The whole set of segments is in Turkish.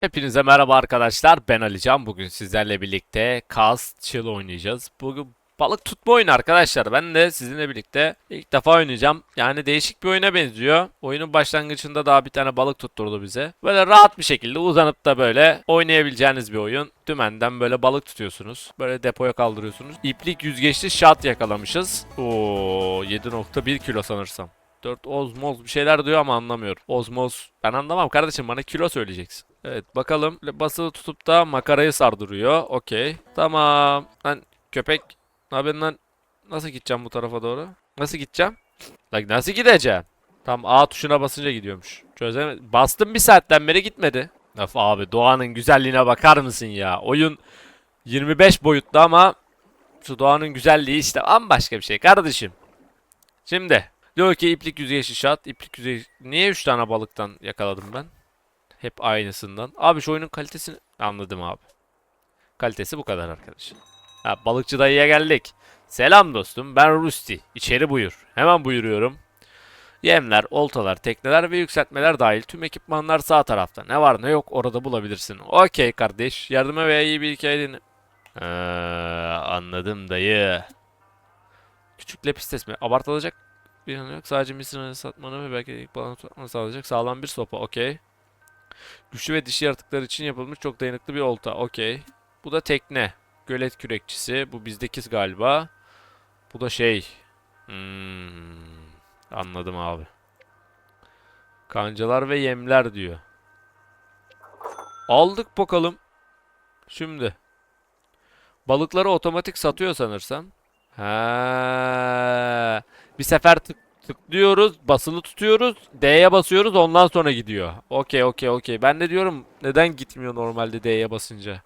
Hepinize merhaba arkadaşlar. Ben Alican. Bugün sizlerle birlikte Cast Chill oynayacağız. Bugün balık tutma oyunu arkadaşlar. Ben de sizinle birlikte ilk defa oynayacağım. Yani değişik bir oyuna benziyor. Oyunun başlangıcında daha bir tane balık tutturdu bize. Böyle rahat bir şekilde uzanıp da böyle oynayabileceğiniz bir oyun. Dümenden böyle balık tutuyorsunuz. Böyle depoya kaldırıyorsunuz. İplik yüzgeçli şat yakalamışız. Oo 7.1 kilo sanırsam. 4 ozmoz bir şeyler diyor ama anlamıyorum. Ozmoz ben anlamam kardeşim bana kilo söyleyeceksin. Evet bakalım basılı tutup da makarayı sardırıyor. Okey. Tamam. Lan köpek. Ne yapıyorsun lan? Nasıl gideceğim bu tarafa doğru? Nasıl gideceğim? Lan nasıl gideceğim? Tam A tuşuna basınca gidiyormuş. Çözemedim. Bastım bir saatten beri gitmedi. Of abi doğanın güzelliğine bakar mısın ya? Oyun 25 boyutlu ama şu doğanın güzelliği işte bambaşka bir şey kardeşim. Şimdi diyor ki iplik yüzeye şişat. iplik yüzeye... Niye 3 tane balıktan yakaladım ben? Hep aynısından. Abi şu oyunun kalitesini anladım abi. Kalitesi bu kadar arkadaşlar. Ha, balıkçı dayıya geldik. Selam dostum ben Rusti. İçeri buyur. Hemen buyuruyorum. Yemler, oltalar, tekneler ve yükseltmeler dahil tüm ekipmanlar sağ tarafta. Ne var ne yok orada bulabilirsin. Okey kardeş. Yardıma veya iyi bir hikaye dinle. Ee, anladım dayı. Küçük lepistes mi? Abartılacak bir yanı yok. Sadece misirini satmanı ve belki ilk tutmanı sağlayacak sağlam bir sopa. Okey. Güçlü ve dişi yaratıklar için yapılmış çok dayanıklı bir olta. Okey. Bu da tekne. Gölet kürekçisi. Bu bizdeki galiba. Bu da şey. Hmm, anladım abi. Kancalar ve yemler diyor. Aldık bakalım. Şimdi. Balıkları otomatik satıyor sanırsam. Ha. Bir sefer tık Tıklıyoruz, basılı tutuyoruz, D'ye basıyoruz ondan sonra gidiyor. Okey, okey, okey. Ben de diyorum neden gitmiyor normalde D'ye basınca.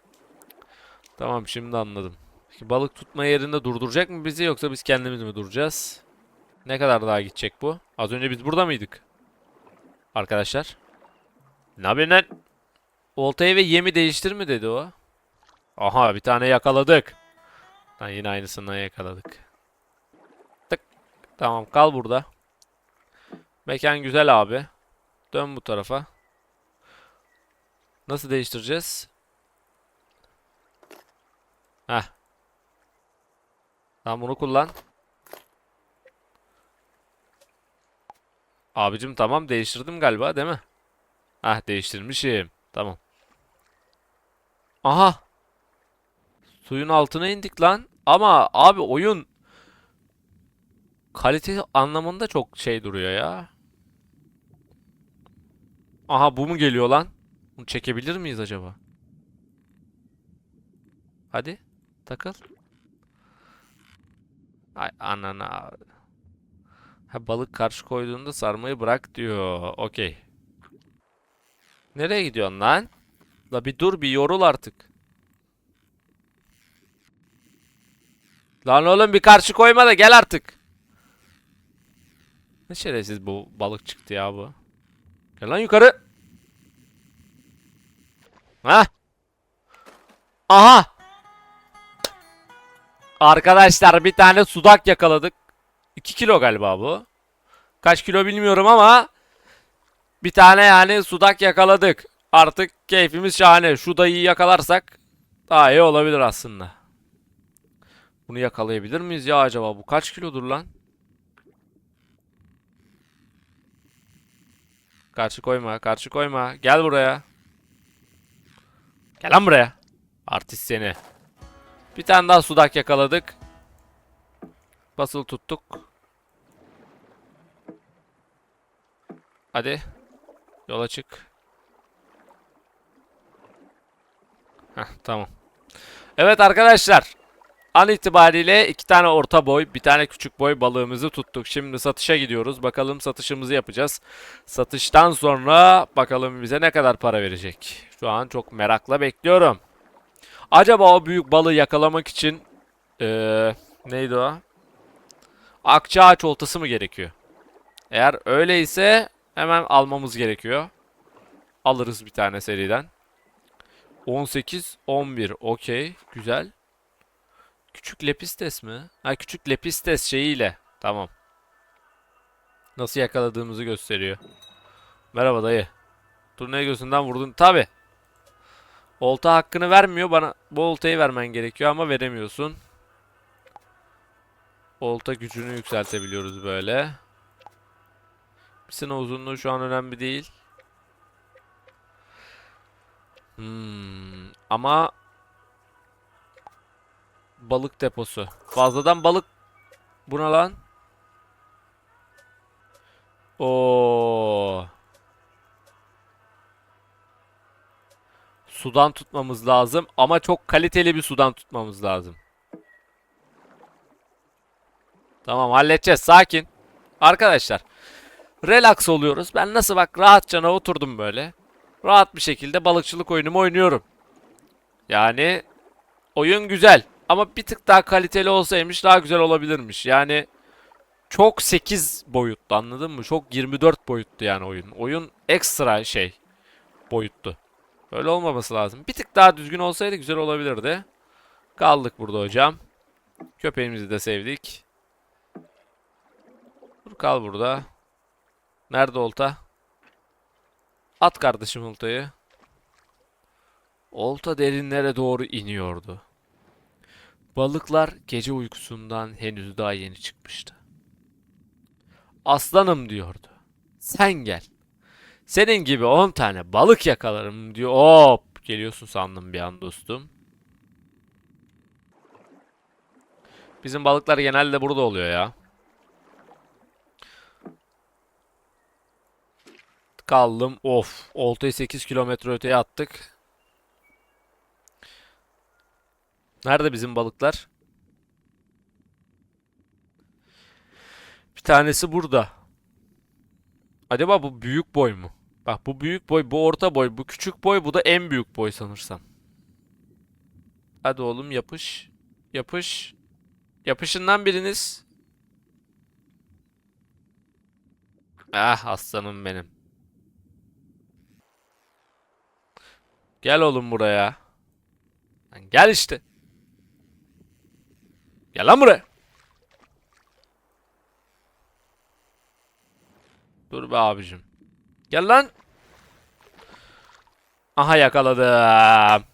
Tamam şimdi anladım. Peki, balık tutma yerinde durduracak mı bizi yoksa biz kendimiz mi duracağız? Ne kadar daha gidecek bu? Az önce biz burada mıydık? Arkadaşlar. Ne yapıyorsun lan? Oltayı ve yemi değiştir mi dedi o? Aha bir tane yakaladık. Lan yine aynısından yakaladık. Tık. Tamam kal burada. Mekan güzel abi. Dön bu tarafa. Nasıl değiştireceğiz? Heh. Tamam bunu kullan. Abicim tamam değiştirdim galiba değil mi? Heh değiştirmişim. Tamam. Aha. Suyun altına indik lan. Ama abi oyun kalite anlamında çok şey duruyor ya. Aha bu mu geliyor lan? Bunu çekebilir miyiz acaba? Hadi. Takıl. Ay anana. Ha balık karşı koyduğunda sarmayı bırak diyor. Okey. Nereye gidiyorsun lan? La bir dur bir yorul artık. Lan oğlum bir karşı koyma da gel artık. Ne şerefsiz bu balık çıktı ya bu. Gel lan yukarı. Ha? Aha. Arkadaşlar bir tane sudak yakaladık. 2 kilo galiba bu. Kaç kilo bilmiyorum ama bir tane yani sudak yakaladık. Artık keyfimiz şahane. Şu dayıyı yakalarsak daha iyi olabilir aslında. Bunu yakalayabilir miyiz ya acaba? Bu kaç kilodur lan? Karşı koyma, karşı koyma. Gel buraya. Gel lan buraya. Artist seni. Bir tane daha sudak yakaladık. Basılı tuttuk. Hadi. Yola çık. Heh, tamam. Evet arkadaşlar. An itibariyle iki tane orta boy, bir tane küçük boy balığımızı tuttuk. Şimdi satışa gidiyoruz. Bakalım satışımızı yapacağız. Satıştan sonra bakalım bize ne kadar para verecek. Şu an çok merakla bekliyorum. Acaba o büyük balığı yakalamak için ee, neydi o? Akçaağaç oltası mı gerekiyor? Eğer öyleyse hemen almamız gerekiyor. Alırız bir tane seriden. 18, 11. Okey. Güzel. Küçük lepistes mi? Ha küçük lepistes şeyiyle. Tamam. Nasıl yakaladığımızı gösteriyor. Merhaba dayı. Turneyi gözünden vurdun. Tabi. Olta hakkını vermiyor. Bana bu oltayı vermen gerekiyor ama veremiyorsun. Olta gücünü yükseltebiliyoruz böyle. Misina uzunluğu şu an önemli değil. Hmm, ama balık deposu. Fazladan balık buna lan. Oo. Sudan tutmamız lazım ama çok kaliteli bir sudan tutmamız lazım. Tamam halledeceğiz sakin. Arkadaşlar relax oluyoruz. Ben nasıl bak rahatça oturdum böyle. Rahat bir şekilde balıkçılık oyunumu oynuyorum. Yani oyun güzel ama bir tık daha kaliteli olsaymış daha güzel olabilirmiş. Yani çok 8 boyutlu anladın mı? Çok 24 boyutlu yani oyun. Oyun ekstra şey boyutlu. Böyle olmaması lazım. Bir tık daha düzgün olsaydı güzel olabilirdi. Kaldık burada hocam. Köpeğimizi de sevdik. Dur kal burada. Nerede olta? At kardeşim oltayı. Olta derinlere doğru iniyordu. Balıklar gece uykusundan henüz daha yeni çıkmıştı. Aslanım diyordu. Sen gel. Senin gibi 10 tane balık yakalarım diyor. Hop geliyorsun sandım bir an dostum. Bizim balıklar genelde burada oluyor ya. Kaldım. Of. Oltayı 8 kilometre öteye attık. Nerede bizim balıklar? Bir tanesi burada. Acaba bu büyük boy mu? Bak bu büyük boy, bu orta boy, bu küçük boy, bu da en büyük boy sanırsam. Hadi oğlum yapış. Yapış. Yapışından biriniz. Ah aslanım benim. Gel oğlum buraya. Gel işte. Gel lan buraya. Dur be abicim. Gel lan. Aha yakaladım.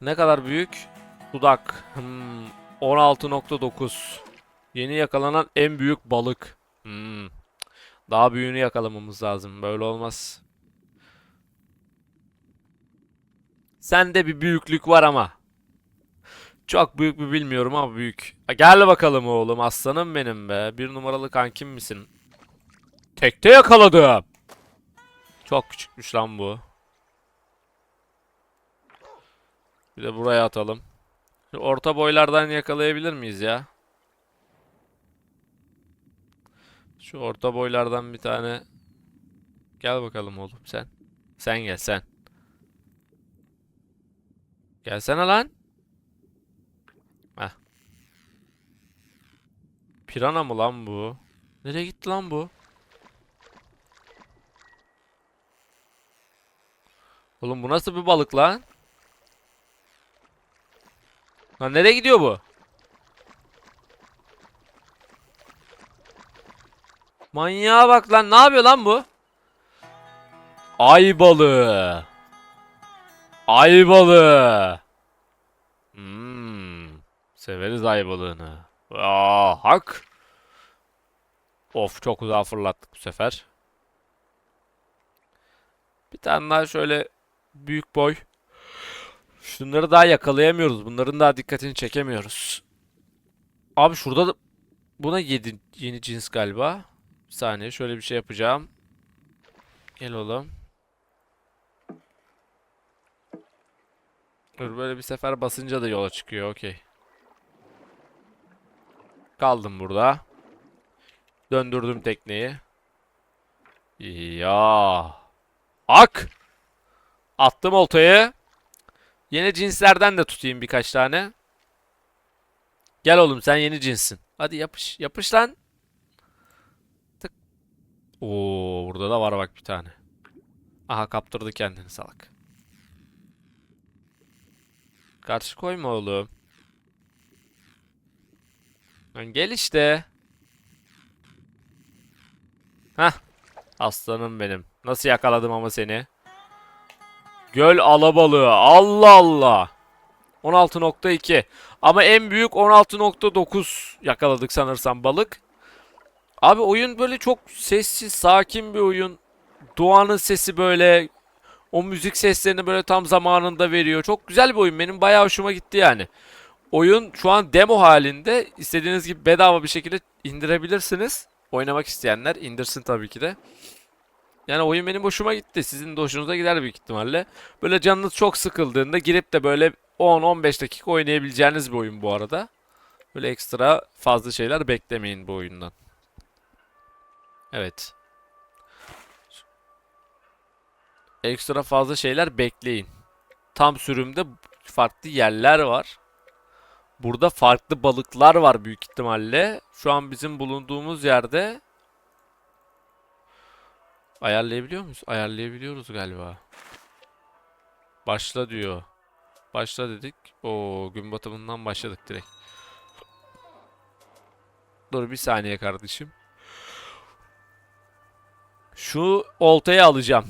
Ne kadar büyük? Dudak. Hmm, 16.9. Yeni yakalanan en büyük balık. Hmm. Daha büyüğünü yakalamamız lazım. Böyle olmaz. Sende bir büyüklük var ama. Çok büyük mü bilmiyorum ama büyük. Gel bakalım oğlum aslanım benim be. Bir numaralı kankim misin? Tekte yakaladım. Çok küçükmüş lan bu. Bir de buraya atalım. Orta boylardan yakalayabilir miyiz ya? Şu orta boylardan bir tane. Gel bakalım oğlum sen. Sen gel sen. Gelsene lan. Pirana mı lan bu? Nereye gitti lan bu? Oğlum bu nasıl bir balık lan? Lan nereye gidiyor bu? Manyağa bak lan. Ne yapıyor lan bu? Ay balığı. Ay balığı. Hmm. Severiz ay balığını. Aa, hak. Of çok uzağa fırlattık bu sefer. Bir tane daha şöyle büyük boy. Şunları daha yakalayamıyoruz. Bunların daha dikkatini çekemiyoruz. Abi şurada da buna yedi, yeni cins galiba. Bir saniye şöyle bir şey yapacağım. Gel oğlum. Dur böyle bir sefer basınca da yola çıkıyor. Okey. Kaldım burada. Döndürdüm tekneyi. Ya. Ak. Attım oltayı. Yeni cinslerden de tutayım birkaç tane. Gel oğlum sen yeni cinssin. Hadi yapış. Yapış lan. Tık. Oo, burada da var bak bir tane. Aha kaptırdı kendini salak. Karşı koyma oğlum. Lan gel işte. Hah. Aslanım benim. Nasıl yakaladım ama seni? Göl alabalığı. Allah Allah. 16.2. Ama en büyük 16.9 yakaladık sanırsam balık. Abi oyun böyle çok sessiz, sakin bir oyun. Doğanın sesi böyle o müzik seslerini böyle tam zamanında veriyor. Çok güzel bir oyun. Benim bayağı hoşuma gitti yani. Oyun şu an demo halinde. İstediğiniz gibi bedava bir şekilde indirebilirsiniz. Oynamak isteyenler indirsin tabii ki de. Yani oyun benim hoşuma gitti. Sizin de hoşunuza gider büyük ihtimalle. Böyle canınız çok sıkıldığında girip de böyle 10-15 dakika oynayabileceğiniz bir oyun bu arada. Böyle ekstra fazla şeyler beklemeyin bu oyundan. Evet. Ekstra fazla şeyler bekleyin. Tam sürümde farklı yerler var. Burada farklı balıklar var büyük ihtimalle. Şu an bizim bulunduğumuz yerde ayarlayabiliyor muyuz? Ayarlayabiliyoruz galiba. Başla diyor. Başla dedik. O gün batımından başladık direkt. Dur bir saniye kardeşim. Şu oltayı alacağım.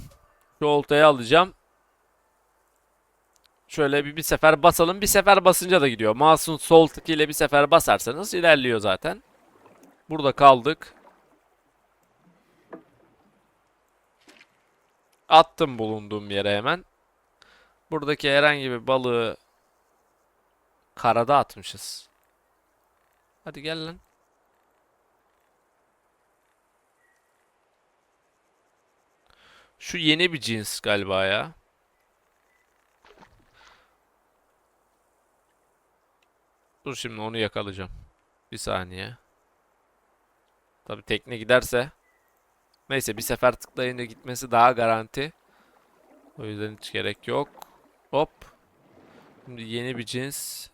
Şu oltayı alacağım. Şöyle bir, bir sefer basalım. Bir sefer basınca da gidiyor. Mouse'un sol tık ile bir sefer basarsanız ilerliyor zaten. Burada kaldık. Attım bulunduğum yere hemen. Buradaki herhangi bir balığı karada atmışız. Hadi gel lan. Şu yeni bir cins galiba ya. Dur şimdi onu yakalayacağım. Bir saniye. Tabi tekne giderse. Neyse bir sefer tıklayınca gitmesi daha garanti. O yüzden hiç gerek yok. Hop. Şimdi yeni bir cins.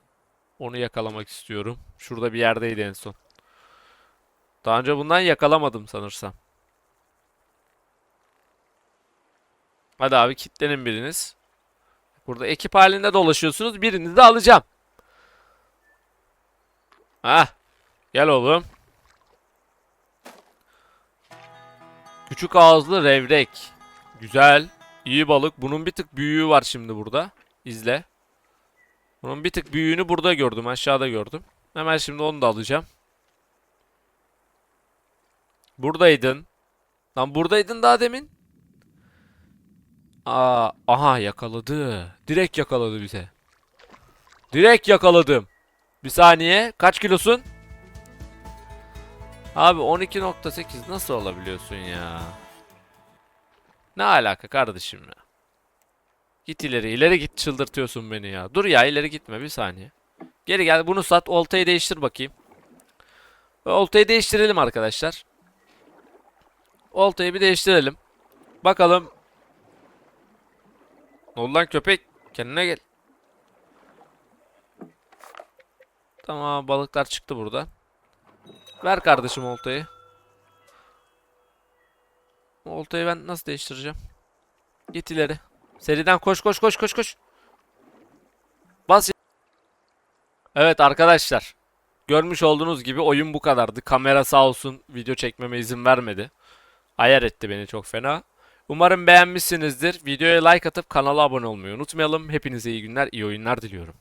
Onu yakalamak istiyorum. Şurada bir yerdeydi en son. Daha önce bundan yakalamadım sanırsam. Hadi abi kitlenin biriniz. Burada ekip halinde dolaşıyorsunuz. Birinizi de alacağım. Hah. Gel oğlum. Küçük ağızlı revrek. Güzel. İyi balık. Bunun bir tık büyüğü var şimdi burada. İzle. Bunun bir tık büyüğünü burada gördüm. Aşağıda gördüm. Hemen şimdi onu da alacağım. Buradaydın. Lan buradaydın daha demin. Aa, aha yakaladı. Direkt yakaladı bize. Direkt yakaladım. Bir saniye. Kaç kilosun? Abi 12.8 nasıl olabiliyorsun ya? Ne alaka kardeşim ya? Git ileri. ileri git çıldırtıyorsun beni ya. Dur ya ileri gitme bir saniye. Geri gel bunu sat. Oltayı değiştir bakayım. Oltayı değiştirelim arkadaşlar. Oltayı bir değiştirelim. Bakalım. Ne oldu lan köpek? Kendine gel. Tamam balıklar çıktı buradan. Ver kardeşim oltayı. Oltayı ben nasıl değiştireceğim? Git ileri. Seriden koş koş koş koş koş. Bas. Evet arkadaşlar. Görmüş olduğunuz gibi oyun bu kadardı. Kamera sağ olsun video çekmeme izin vermedi. Ayar etti beni çok fena. Umarım beğenmişsinizdir. Videoya like atıp kanala abone olmayı unutmayalım. Hepinize iyi günler, iyi oyunlar diliyorum.